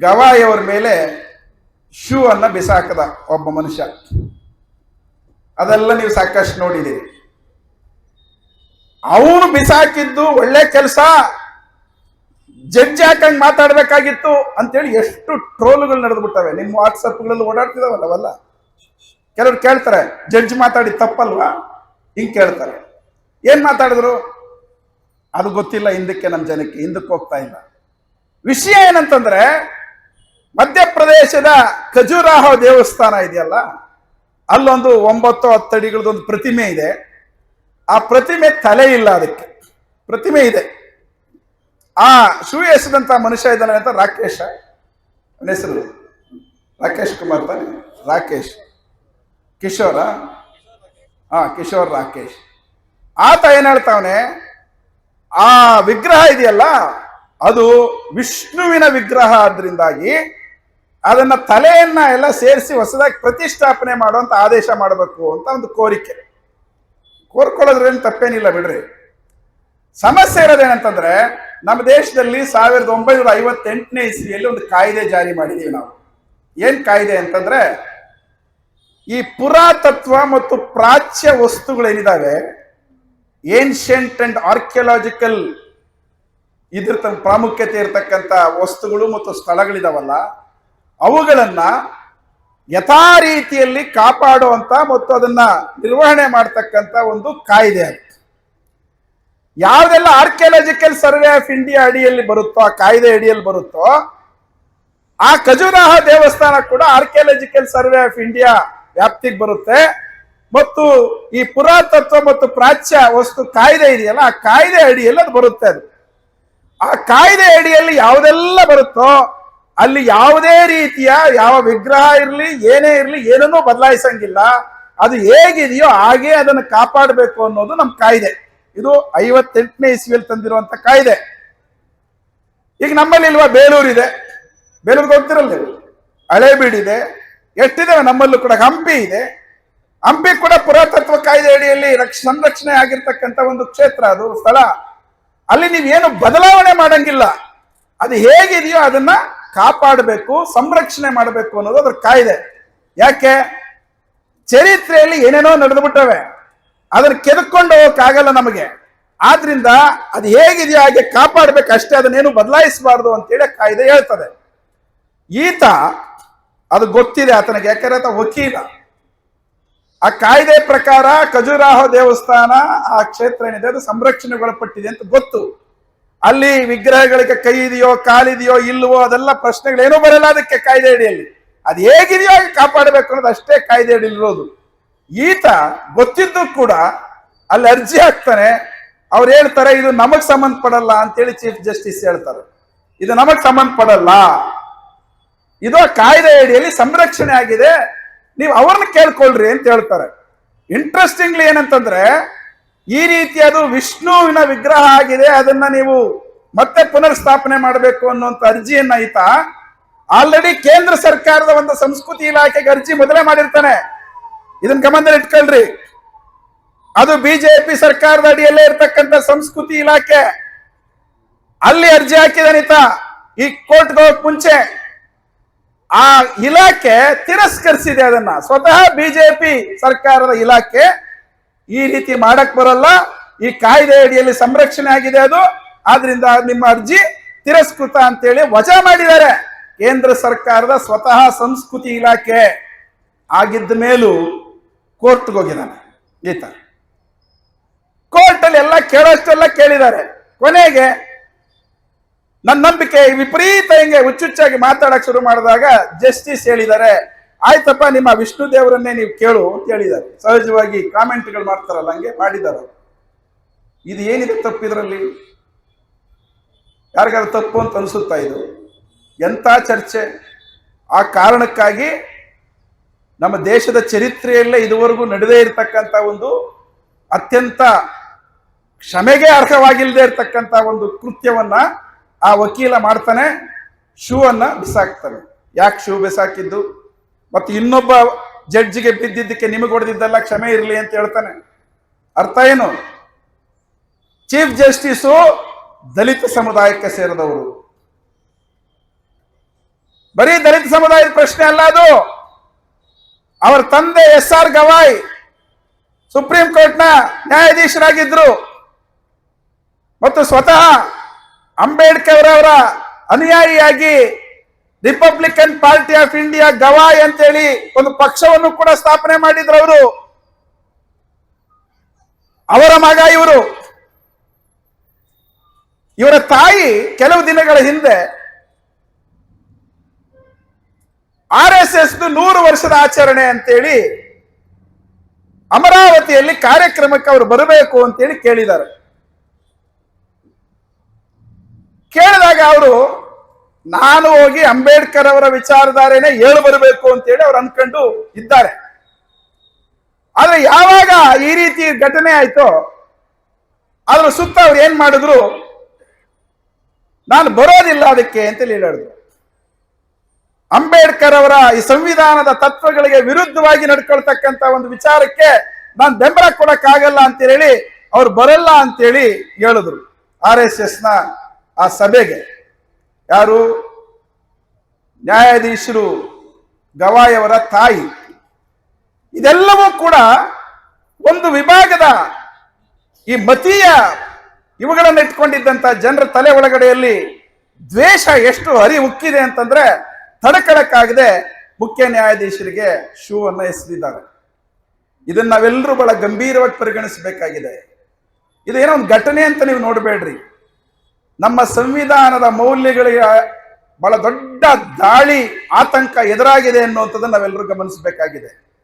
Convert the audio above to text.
ಗವಾಯಿಯವರ ಮೇಲೆ ಶೂ ಅನ್ನ ಬಿಸಾಕದ ಒಬ್ಬ ಮನುಷ್ಯ. ಅದೆಲ್ಲ ನೀವು ಸಾಕಷ್ಟು ನೋಡಿದ್ದೀರಿ. ಅವನು ಬಿಸಾಕಿದ್ದು ಒಳ್ಳೆ ಕೆಲಸ. ಜಡ್ಜ್ ಹಾಕಂಗ್ ಮಾತಾಡಬೇಕಾಗಿತ್ತು ಅಂತೇಳಿ ಎಷ್ಟು ಟ್ರೋಲ್ಗಳು ನಡೆದ್ಬಿಟ್ಟವೆ. ನಿಮ್ಮ ವಾಟ್ಸಪ್ಗಳಲ್ಲಿ ಓಡಾಡ್ತಿದಾವಲ್ಲ, ಅವೆಲ್ಲ. ಕೆಲವ್ರು ಕೇಳ್ತಾರೆ, ಜಡ್ಜ್ ಮಾತಾಡಿ ತಪ್ಪಲ್ವಾ? ಹಿಂಗ್ ಕೇಳ್ತಾರೆ. ಏನ್ ಮಾತಾಡಿದ್ರು? ಅದು ಗೊತ್ತಿಲ್ಲ, ಹಿಂದಕ್ಕೆ ನಮ್ಮ ಜನಕ್ಕೆ, ಹಿಂದಕ್ಕೆ ಹೋಗ್ತಾ ಇಲ್ಲ. ವಿಷಯ ಏನಂತಂದ್ರೆ ಮಧ್ಯಪ್ರದೇಶದ ಖಜುರಾಹ ದೇವಸ್ಥಾನ ಇದೆಯಲ್ಲ, ಅಲ್ಲೊಂದು ಒಂಬತ್ತು ಹತ್ತಡಿಗಳದೊಂದು ಪ್ರತಿಮೆ ಇದೆ. ಆ ಪ್ರತಿಮೆ ತಲೆ ಇಲ್ಲ ಅದಕ್ಕೆ. ಪ್ರತಿಮೆ ಇದೆ. ಆ ಶೂ ಎಸೆದಂತ ಮನುಷ್ಯ ಇದ್ದಾನೆ ಅಂತ ರಾಕೇಶ ಹೆಸರು ರಾಕೇಶ್ ಕುಮಾರ್ ತಾನೆ? ರಾಕೇಶ್. ಕಿಶೋರ? ಹಾ, ಕಿಶೋರ್ ರಾಕೇಶ್. ಆತ ಏನ್ ಹೇಳ್ತಾವನೆ, ಆ ವಿಗ್ರಹ ಇದೆಯಲ್ಲ, ಅದು ವಿಷ್ಣುವಿನ ವಿಗ್ರಹ ಆದ್ರಿಂದಾಗಿ ಅದನ್ನ ತಲೆಯನ್ನ ಎಲ್ಲ ಸೇರಿಸಿ ಹೊಸದಾಗಿ ಪ್ರತಿಷ್ಠಾಪನೆ ಮಾಡುವಂತ ಆದೇಶ ಮಾಡಬೇಕು ಅಂತ ಒಂದು ಕೋರಿಕೆ. ಕೋರ್ಕೊಳ್ಳೋದ್ರೇನು ತಪ್ಪೇನಿಲ್ಲ ಬಿಡ್ರಿ. ಸಮಸ್ಯೆ ಇರೋದೇನಂತಂದ್ರೆ, ನಮ್ಮ ದೇಶದಲ್ಲಿ ಸಾವಿರದ ಒಂಬೈನೂರ ಐವತ್ತೆಂಟನೇ ಇಸ್ವಿಯಲ್ಲಿ ಒಂದು ಕಾಯ್ದೆ ಜಾರಿ ಮಾಡಿದೀವಿ ನಾವು. ಏನ್ ಕಾಯ್ದೆ ಅಂತಂದ್ರೆ, ಈ ಪುರಾತತ್ವ ಮತ್ತು ಪ್ರಾಚ್ಯ ವಸ್ತುಗಳೇನಿದಾವೆ ಏನ್ಷಿಯಂಟ್ ಅಂಡ್ ಆರ್ಕಿಯಲಾಜಿಕಲ್ ಇದ್ರ ಪ್ರಾಮುಖ್ಯತೆ ಇರತಕ್ಕಂಥ ವಸ್ತುಗಳು ಮತ್ತು ಸ್ಥಳಗಳಿದಾವಲ್ಲ ಅವುಗಳನ್ನ ಯಥಾ ರೀತಿಯಲ್ಲಿ ಕಾಪಾಡುವಂತ ಮತ್ತು ಅದನ್ನ ನಿರ್ವಹಣೆ ಮಾಡ್ತಕ್ಕಂಥ ಒಂದು ಕಾಯ್ದೆ ಅದು. ಯಾವ್ದೆಲ್ಲ ಆರ್ಕಿಯಾಲಜಿಕಲ್ ಸರ್ವೆ ಆಫ್ ಇಂಡಿಯಾ ಅಡಿಯಲ್ಲಿ ಬರುತ್ತೋ, ಆ ಕಾಯ್ದೆ ಅಡಿಯಲ್ಲಿ ಬರುತ್ತೋ, ಆ ಖಜುರಾಹ ದೇವಸ್ಥಾನ ಕೂಡ ಆರ್ಕಿಯಾಲಜಿಕಲ್ ಸರ್ವೆ ಆಫ್ ಇಂಡಿಯಾ ವ್ಯಾಪ್ತಿಗೆ ಬರುತ್ತೆ. ಮತ್ತು ಈ ಪುರಾತತ್ವ ಮತ್ತು ಪ್ರಾಚ್ಯ ವಸ್ತು ಕಾಯ್ದೆ ಇದೆಯಲ್ಲ, ಆ ಕಾಯ್ದೆ ಅಡಿಯಲ್ಲಿ ಅದು ಬರುತ್ತೆ ಅದು. ಆ ಕಾಯ್ದೆ ಅಡಿಯಲ್ಲಿ ಯಾವುದೆಲ್ಲ ಬರುತ್ತೋ ಅಲ್ಲಿ ಯಾವುದೇ ರೀತಿಯ ಯಾವ ವಿಗ್ರಹ ಇರಲಿ, ಏನೇ ಇರಲಿ, ಏನನ್ನೂ ಬದಲಾಯಿಸಂಗಿಲ್ಲ. ಅದು ಹೇಗಿದೆಯೋ ಹಾಗೆ ಅದನ್ನು ಕಾಪಾಡಬೇಕು ಅನ್ನೋದು ನಮ್ಮ ಕಾಯ್ದೆ. ಇದು ಐವತ್ತೆಂಟನೇ ಇಸ್ವಿಯಲ್ಲಿ ತಂದಿರುವಂತ ಕಾಯ್ದೆ. ಈಗ ನಮ್ಮಲ್ಲಿ ಇಲ್ವಾ? ಬೇಲೂರು ಇದೆ ಬೇಲೂರಿಗೆ ಹೋಗ್ತಿರಲ್ಲ ಹಳೆಬೀಡಿದೆ ಎಷ್ಟಿದಾವೆ ನಮ್ಮಲ್ಲೂ ಕೂಡ ಹಂಪಿ ಇದೆ. ಹಂಪಿ ಕೂಡ ಪುರಾತತ್ವ ಕಾಯ್ದೆ ಅಡಿಯಲ್ಲಿ ರಕ್ಷ- ಸಂರಕ್ಷಣೆ ಆಗಿರ್ತಕ್ಕಂಥ ಒಂದು ಕ್ಷೇತ್ರ, ಅದು ಸ್ಥಳ. ಅಲ್ಲಿ ನೀವೇನು ಬದಲಾವಣೆ ಮಾಡಂಗಿಲ್ಲ. ಅದು ಹೇಗಿದೆಯೋ ಅದನ್ನ ಕಾಪಾಡಬೇಕು, ಸಂರಕ್ಷಣೆ ಮಾಡಬೇಕು ಅನ್ನೋದು ಅದ್ರ ಕಾಯ್ದೆ. ಯಾಕೆ? ಚರಿತ್ರೆಯಲ್ಲಿ ಏನೇನೋ ನಡೆದುಬಿಟ್ಟವೆ. ಅದನ್ನ ಕೆದಕೊಂಡು ಹೋಗಕ್ಕಾಗಲ್ಲ ನಮಗೆ. ಆದ್ರಿಂದ ಅದು ಹೇಗಿದೆಯೋ ಹಾಗೆ ಕಾಪಾಡಬೇಕು ಅಷ್ಟೇ, ಅದನ್ನೇನು ಬದಲಾಯಿಸಬಾರ್ದು ಅಂತೇಳಿ ಕಾಯ್ದೆ ಹೇಳ್ತದೆ. ಈತ, ಅದು ಗೊತ್ತಿದೆ ಆತನಿಗೆ, ಯಾಕಂದ್ರೆ ಆತ ವಕೀಲ. ಆ ಕಾಯ್ದೆ ಪ್ರಕಾರ ಖಜುರಾಹೋ ದೇವಸ್ಥಾನ, ಆ ಕ್ಷೇತ್ರ ಏನಿದೆ, ಅದು ಸಂರಕ್ಷಣೆಗೊಳಪಟ್ಟಿದೆ ಅಂತ ಗೊತ್ತು. ಅಲ್ಲಿ ವಿಗ್ರಹಗಳಿಗೆ ಕೈ ಇದೆಯೋ, ಕಾಲಿದೆಯೋ, ಇಲ್ಲವೋ ಅದೆಲ್ಲ ಪ್ರಶ್ನೆಗಳೇನೂ ಬರಲ್ಲ ಅದಕ್ಕೆ ಕಾಯ್ದೆ ಅಡಿಯಲ್ಲಿ. ಅದು ಹೇಗಿದೆಯೋ ಹಾಗೆ ಕಾಪಾಡಬೇಕು ಅನ್ನೋದು ಅಷ್ಟೇ ಕಾಯ್ದೆ ಅಡಿಯಲ್ಲಿರೋದು ಈತ ಗೊತ್ತಿದ್ದು ಕೂಡ ಅಲ್ಲಿ ಅರ್ಜಿ ಹಾಕ್ತಾನೆ. ಅವ್ರು ಹೇಳ್ತಾರೆ, ಇದು ನಮಗ್ ಸಂಬಂಧಪಡಲ್ಲ ಅಂತೇಳಿ ಚೀಫ್ ಜಸ್ಟಿಸ್ ಹೇಳ್ತಾರೆ. ಇದು ನಮಗ್ ಸಂಬಂಧಪಡಲ್ಲ. ಇದು ಆ ಕಾಯ್ದೆ ಅಡಿಯಲ್ಲಿ ಸಂರಕ್ಷಣೆ ಆಗಿದೆ. ನೀವು ಅವ್ರನ್ನ ಕೇಳ್ಕೊಳ್ರಿ ಅಂತ ಹೇಳ್ತಾರೆ. ಇಂಟ್ರೆಸ್ಟಿಂಗ್ಲಿ ಏನಂತಂದ್ರೆ ಈ ರೀತಿ ಅದು ವಿಷ್ಣುವಿನ ವಿಗ್ರಹ ಆಗಿದೆ, ಅದನ್ನ ನೀವು ಮತ್ತೆ ಪುನರ್ ಸ್ಥಾಪನೆ ಮಾಡಬೇಕು ಅನ್ನುವಂಥ ಅರ್ಜಿಯನ್ನ ಈತ ಆಲ್ರೆಡಿ ಕೇಂದ್ರ ಸರ್ಕಾರದ ಒಂದು ಸಂಸ್ಕೃತಿ ಇಲಾಖೆಗೆ ಅರ್ಜಿ ಮೊದಲೇ ಮಾಡಿರ್ತಾನೆ. ಇದನ್ನ ಗಮನದಲ್ಲಿ ಇಟ್ಕೊಳ್ರಿ. ಅದು ಬಿಜೆಪಿ ಸರ್ಕಾರದ ಅಡಿಯಲ್ಲೇ ಇರ್ತಕ್ಕಂಥ ಸಂಸ್ಕೃತಿ ಇಲಾಖೆ. ಅಲ್ಲಿ ಅರ್ಜಿ ಹಾಕಿದನಿತ ಈ ಕೋರ್ಟ್ ಹೋಗಕ್ ಮುಂಚೆ. ಆ ಇಲಾಖೆ ತಿರಸ್ಕರಿಸಿದೆ ಅದನ್ನ. ಸ್ವತಃ ಬಿಜೆಪಿ ಸರ್ಕಾರದ ಇಲಾಖೆ ಈ ರೀತಿ ಮಾಡಕ್ ಬರಲ್ಲ. ಈ ಕಾಯ್ದೆ ಅಡಿಯಲ್ಲಿ ಸಂರಕ್ಷಣೆ ಆಗಿದೆ ಅದು. ಆದ್ರಿಂದ ನಿಮ್ಮ ಅರ್ಜಿ ತಿರಸ್ಕೃತ ಅಂತೇಳಿ ವಜಾ ಮಾಡಿದ್ದಾರೆ. ಕೇಂದ್ರ ಸರ್ಕಾರದ ಸ್ವತಃ ಸಂಸ್ಕೃತಿ ಇಲಾಖೆ ಆಗಿದ್ದ ಮೇಲೂ ಕೋರ್ಟ್ಗೆ ಹೋಗಿದ್ದಾನೆ ಈತ. ಕೋರ್ಟಲ್ಲಿ ಎಲ್ಲ ಕೇಳೋಷ್ಟೆಲ್ಲ ಕೇಳಿದ್ದಾರೆ. ಕೊನೆಗೆ ನನ್ನ ನಂಬಿಕೆ ವಿಪರೀತ ಹಿಂಗೆ ಹುಚ್ಚುಚ್ಚಾಗಿ ಮಾತಾಡಕ್ ಶುರು ಮಾಡಿದಾಗ ಜಸ್ಟಿಸ್ ಹೇಳಿದ್ದಾರೆ. ಆಯ್ತಪ್ಪ, ನಿಮ್ಮ ವಿಷ್ಣು ದೇವರನ್ನೇ ನೀವು ಕೇಳು ಅಂತ ಹೇಳಿದ್ದಾರೆ. ಸಹಜವಾಗಿ ಕಾಮೆಂಟ್ಗಳು ಮಾಡ್ತಾರಲ್ಲ, ಹಂಗೆ ಮಾಡಿದ್ದಾರೆ. ಇದು ಏನಿದೆ ತಪ್ಪು ಇದರಲ್ಲಿ? ಯಾರಿಗಾದ್ರು ತಪ್ಪು ಅಂತ ಅನಿಸುತ್ತಾ ಇದು? ಎಂಥ ಚರ್ಚೆ? ಆ ಕಾರಣಕ್ಕಾಗಿ ನಮ್ಮ ದೇಶದ ಚರಿತ್ರೆಯಲ್ಲೇ ಇದುವರೆಗೂ ನಡೆದೇ ಇರತಕ್ಕಂಥ ಒಂದು ಅತ್ಯಂತ ಕ್ಷಮೆಗೆ ಅರ್ಹವಾಗಿಲ್ಲದೆ ಇರತಕ್ಕಂಥ ಒಂದು ಕೃತ್ಯವನ್ನು ಆ ವಕೀಲ ಮಾಡ್ತಾನೆ, ಶೂ ಅನ್ನ ಬಿಸಾಕ್ತಾನೆ. ಯಾಕೆ ಶೂ ಬಿಸಾಕಿದ್ದು? ಮತ್ತು ಇನ್ನೊಬ್ಬ ಜಡ್ಜಿಗೆ ಬಿದ್ದಿದ್ದಕ್ಕೆ ನಿಮಗೆ ಹೊಡೆದಿದ್ದಲ್ಲ ಕ್ಷಮೆ ಇರಲಿ ಅಂತ ಹೇಳ್ತಾನೆ. ಅರ್ಥ ಏನು? ಚೀಫ್ ಜಸ್ಟಿಸು ದಲಿತ ಸಮುದಾಯಕ್ಕೆ ಸೇರಿದವರು. ಬರೀ ದಲಿತ ಸಮುದಾಯದ ಪ್ರಶ್ನೆ ಅಲ್ಲ ಅದು. ಅವರ ತಂದೆ ಎಸ್ ಆರ್ ಗವಾಯ್ ಸುಪ್ರೀಂ ಕೋರ್ಟ್ನ ನ್ಯಾಯಾಧೀಶರಾಗಿದ್ರು. ಮತ್ತು ಸ್ವತಃ ಅಂಬೇಡ್ಕರ್ ಅವರ ಅನುಯಾಯಿಯಾಗಿ Republican Party of India Gavai ಅಂತೇಳಿ ಒಂದು ಪಕ್ಷವನ್ನು ಕೂಡ ಸ್ಥಾಪನೆ ಮಾಡಿದ್ರು ಅವರು. ಅವರ ಮಗ ಇವರು. ಇವರ ತಾಯಿ ಕೆಲವು ದಿನಗಳ ಹಿಂದೆ ಆರ್ ಎಸ್ ಎಸ್ ನೂರು ವರ್ಷದ ಆಚರಣೆ ಅಂತೇಳಿ ಅಮರಾವತಿಯಲ್ಲಿ ಕಾರ್ಯಕ್ರಮಕ್ಕೆ ಅವರು ಬರಬೇಕು ಅಂತೇಳಿ ಕೇಳಿದ್ದಾರೆ. ಕೇಳಿದಾಗ ಅವರು ನಾನು ಹೋಗಿ ಅಂಬೇಡ್ಕರ್ ಅವರ ವಿಚಾರಧಾರೆನೆ ಹೇಳಿ ಬರಬೇಕು ಅಂತೇಳಿ ಅವ್ರು ಅನ್ಕೊಂಡು ಇದ್ದಾರೆ. ಆದ್ರೆ ಯಾವಾಗ ಈ ರೀತಿ ಘಟನೆ ಆಯ್ತೋ, ಅದ್ರ ಸುತ್ತ ಅವ್ರು ಏನ್ ಮಾಡಿದ್ರು, ನಾನು ಬರೋದಿಲ್ಲ ಅದಕ್ಕೆ ಅಂತೇಳಿ ಹೇಳಿದ್ರು. ಅಂಬೇಡ್ಕರ್ ಅವರ ಈ ಸಂವಿಧಾನದ ತತ್ವಗಳಿಗೆ ವಿರುದ್ಧವಾಗಿ ನಡ್ಕೊಳ್ತಕ್ಕಂತ ಒಂದು ವಿಚಾರಕ್ಕೆ ನಾನು ಬೆಂಬಲ ಕೊಡಕ್ಕಾಗಲ್ಲ ಅಂತ ಹೇಳಿ ಅವ್ರು ಬರಲ್ಲ ಅಂತೇಳಿ ಹೇಳಿದ್ರು. ಆರ್ ಎಸ್ ಎಸ್ನ ಆ ಸಭೆಗೆ. ಯಾರು? ನ್ಯಾಯಾಧೀಶರು ಗವಾಯವರ ತಾಯಿ. ಇದೆಲ್ಲವೂ ಕೂಡ ಒಂದು ವಿಭಾಗದ ಈ ಮತೀಯ ಇವುಗಳನ್ನು ಇಟ್ಕೊಂಡಿದ್ದಂಥ ಜನರ ತಲೆ ಒಳಗಡೆಯಲ್ಲಿ ದ್ವೇಷ ಎಷ್ಟು ಹರಿ ಉಕ್ಕಿದೆ ಅಂತಂದ್ರೆ ತಡಕಳಕ್ಕಾಗದೆ ಮುಖ್ಯ ನ್ಯಾಯಾಧೀಶರಿಗೆ ಶೂ ಅನ್ನ ಎಸೆದಿದ್ದಾರೆ. ಇದನ್ನ ನಾವೆಲ್ಲರೂ ಬಹಳ ಗಂಭೀರವಾಗಿ ಪರಿಗಣಿಸಬೇಕಾಗಿದೆ. ಇದೇನೋ ಒಂದು ಘಟನೆ ಅಂತ ನೀವು ನೋಡಬೇಡ್ರಿ. ನಮ್ಮ ಸಂವಿಧಾನದ ಮೌಲ್ಯಗಳಿಗೆ ಬಹಳ ದೊಡ್ಡ ದಾಳಿ ಆತಂಕ ಎದುರಾಗಿದೆ ಅನ್ನುವಂಥದ್ದನ್ನು ನಾವೆಲ್ಲರೂ ಗಮನಿಸಬೇಕಾಗಿದೆ.